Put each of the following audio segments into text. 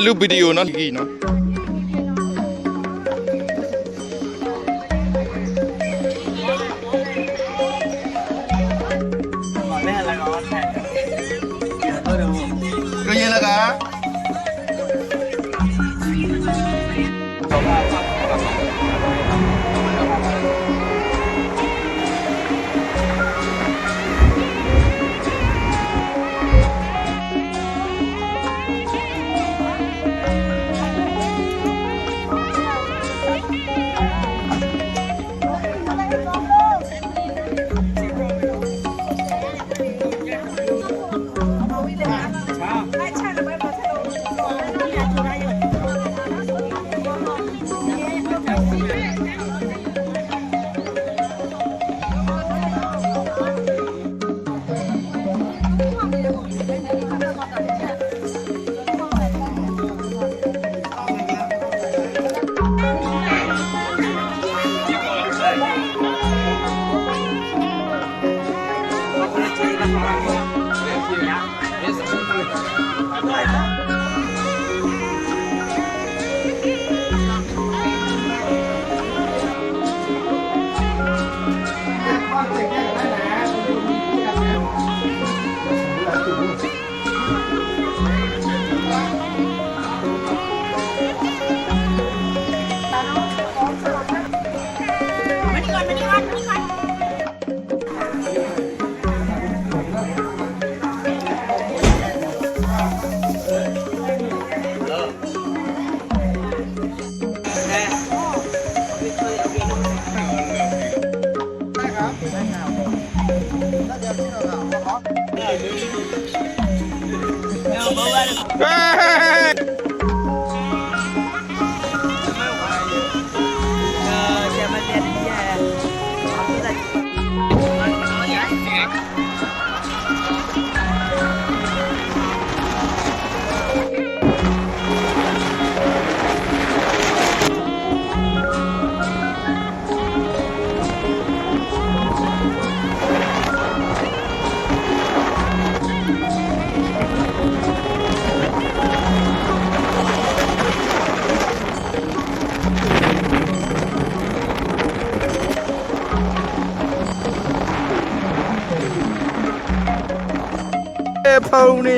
lubi di yun, no? Higi. 哎也想 ဖုန်နေ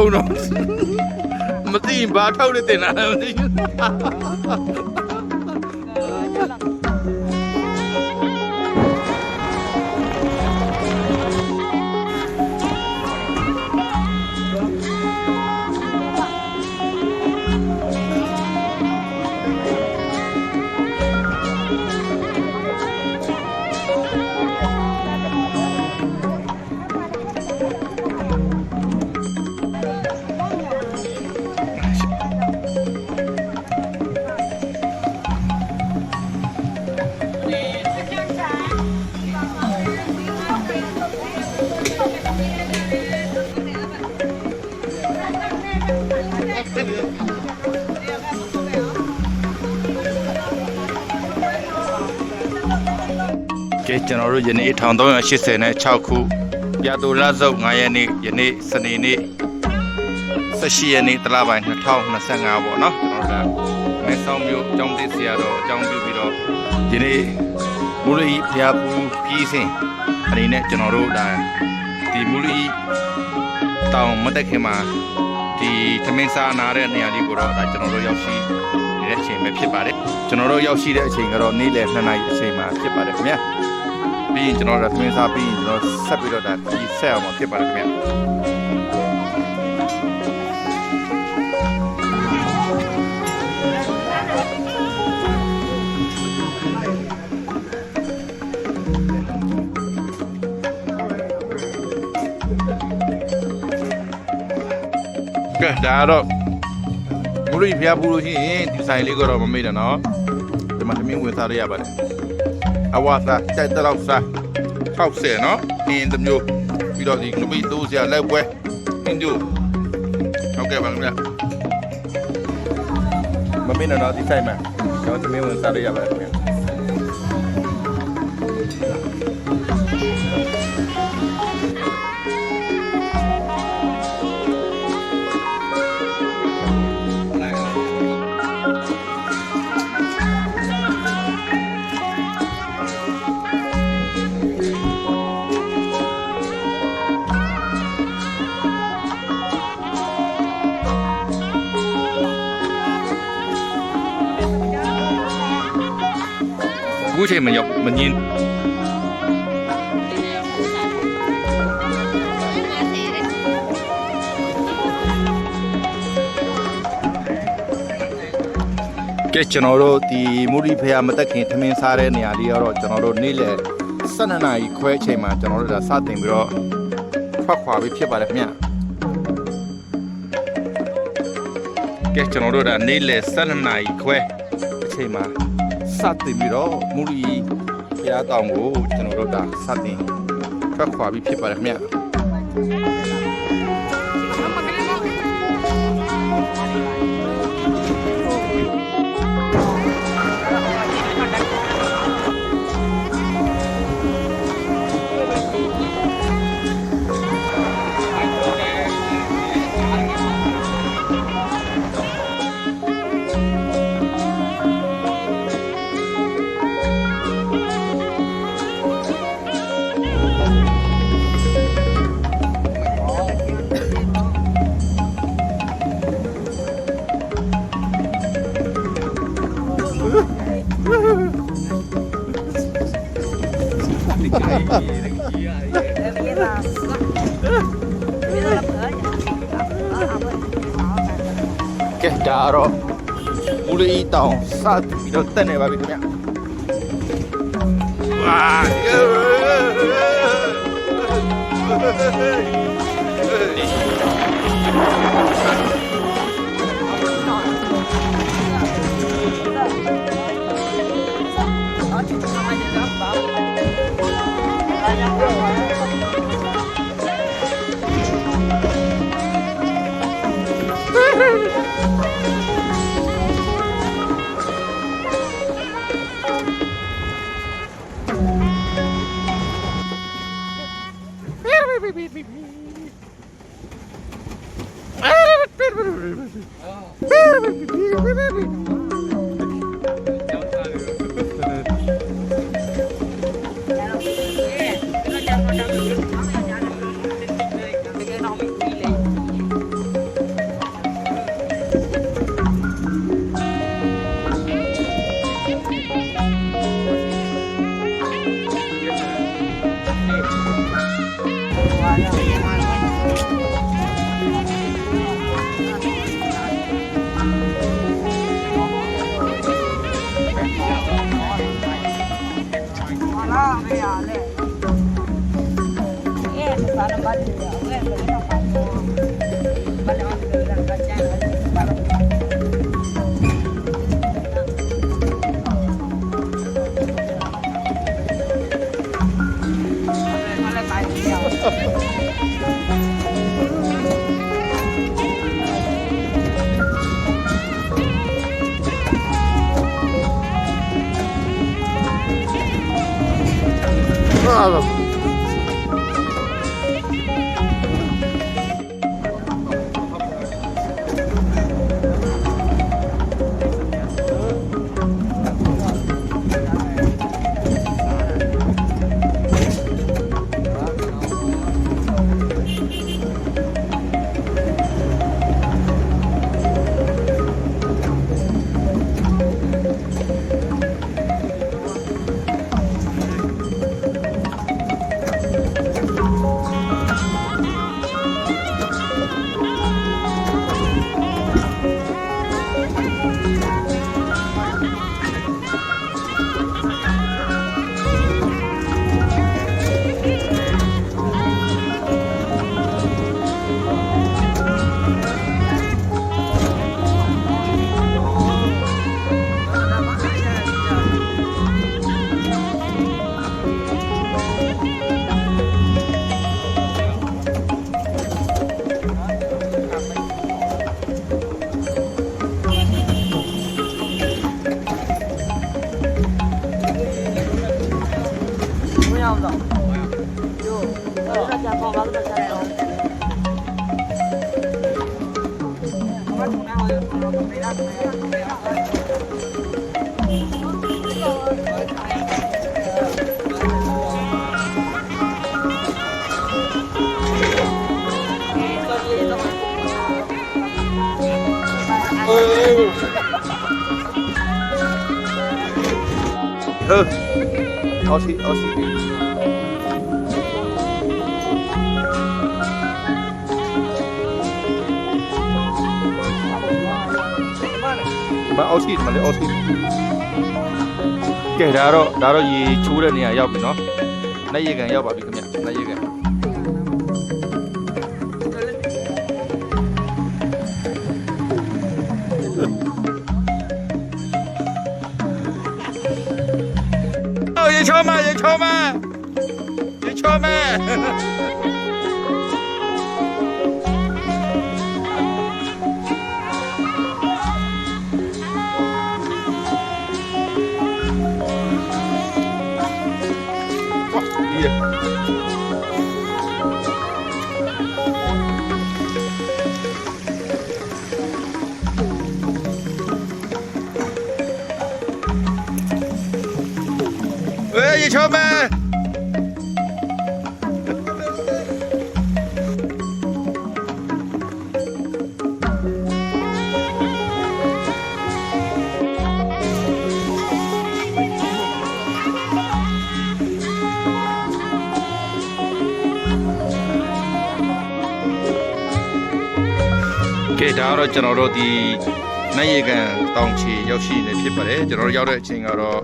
ဖုန်တော့မသိရင်ဘာထောက်နေတင်လာလဲမသိဘူး ကဲကျွန်တော်တို့ယနေ့1386နဲ့6ခုပြတူလစုပ်9ရက်နေ့ယနေ့စနေနေ့18ရက်နေ့တလပိုင်း2025ပေါ့နော်ကျွန်တော်တို့ကမဲဆောင်းမျိုးအကြောင်းသိစရာတော့အကြောင်းပြုပြီးတော့ယနေ့မူလီဖျားပူပြီးစင်အနေနဲ့ကျွန်တော်တို့ဒါဒီမူလီတောင်မတက်ခင်မှာဒီသမင်းစားနာတဲ့နေရာလေးကိုတော့ဒါကျွန်တော်တို့ရောက်ရှိနေတဲ့အချိန်ပဲဖြစ်ပါတယ်ကျွန်တော်တို့ရောက်ရှိတဲ့အချိန်ကတော့နေ့လယ်2နာရီအချိန်မှာဖြစ်ပါတယ်ခင်ဗျာ ပြီးရင်ကျွန်တော်တို့သမင်းစားပြီးရင်ကျွန်တော်ဆက်ပြီးတော့ဒါဒီဆက်အောင်မှာဖြစ်ပါတယ်ခင်ဗျဒါကတော့မူရီဖျားဖူးလို့ရှိရင်ဒီဆိုင်လေးကတော့မမေ့နဲ့နော်ဒီမှာသမင်းဝင်စားရရပါတယ် အဝါစားကြိုက်တဲ့လောက်စား60နော်အင်းတစ်မျိုးပြီးတော့ဒီကပိတိုးစရာလက်ပွဲအင်းတို့ဟုတ်ကဲ့ပါခင်ဗျာမမေ့နဲ့နော်ဒီဆိုင်မှာကျွန်တော်သမင်းဝင်စားရရပါတယ်ခင်ဗျာ အခုချိန်မရောက်မငင်းကဲကျွန်တော်တို့ဒီမူရီဖယာမတက်ခင်ထမင်းစားတဲ့နေရာလေးကတော့ကျွန်တော်တို့နေ့လယ်12နာရီခွဲအချိန်မှာကျွန်တော်တို့ဒါစတင်ပြီးတော့ထွက်ခွာပြီးဖြစ်ပါတယ်ခင်ဗျကဲကျွန်တော်တို့ဒါနေ့လယ်12နာရီခွဲအချိန်မှာ စတင်ပြီးတော့မူရီဖယာတောင်ကိုကျွန်တော်တို့ဒါစတင်ထွက်ခွာပြီးဖြစ်ပါတယ်ခင်ဗျ que es caro. Pulito, salto, mira, tenés, papi, mira. Thank you. 어시 어시 mà oxy mà lấy oxy kể ra đó đó là gì chú đây nè giao phải nó nãy giờ gần giao bảo đi cầm ကဲဒါကတော့ကျွန်တော်တို့ဒီနိုင်ရေကန်တောင်ချီရောက်ရှိနေဖြစ်ပါတယ်ကျွန်တော်တို့ရောက်တဲ့အချိန်ကတော့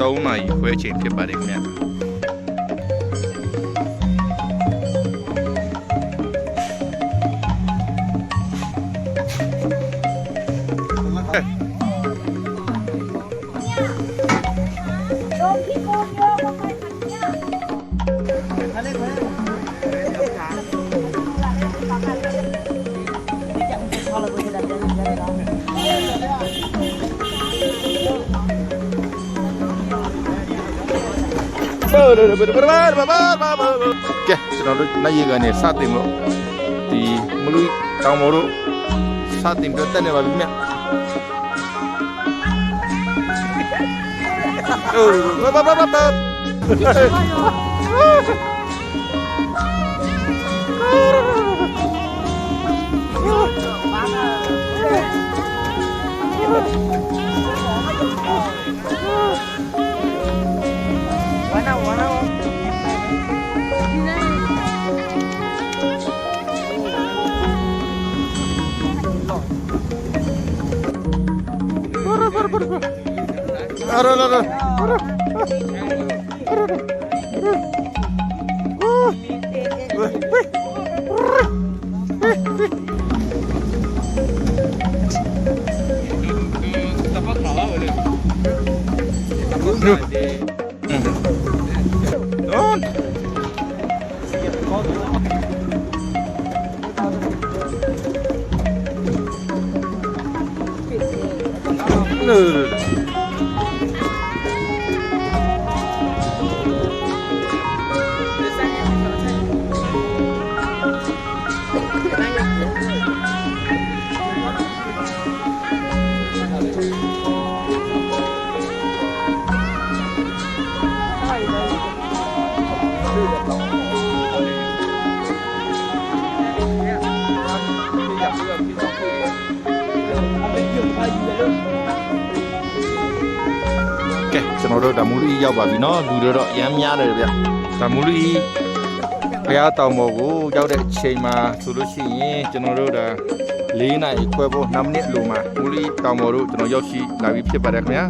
3နာရီခွဲအချိန်ဖြစ်ပါတယ်ခင်ဗျာ Oke, sudah dulu naik gani satu tim lo. Di melui kau moru satu tim berita nih ya, no, no, no. ရောက်ပါပြီเนาะလူတွေတော့အရမ်းများတယ်ဗျဒါမူလူကြီးဘုရားတောင်ပေါ်ကိုရောက်တဲ့အချိန်မှာဆိုလို့ရှိရင်ကျွန်တော်တို့ဒါ၄နာရီခွဲဖို့2မိနစ်အလိုမှာမူလူကြီးတောင်ပေါ်တို့ကျွန်တော်ရောက်ရှိလာပြီဖြစ်ပါတယ်ခင်ဗျာ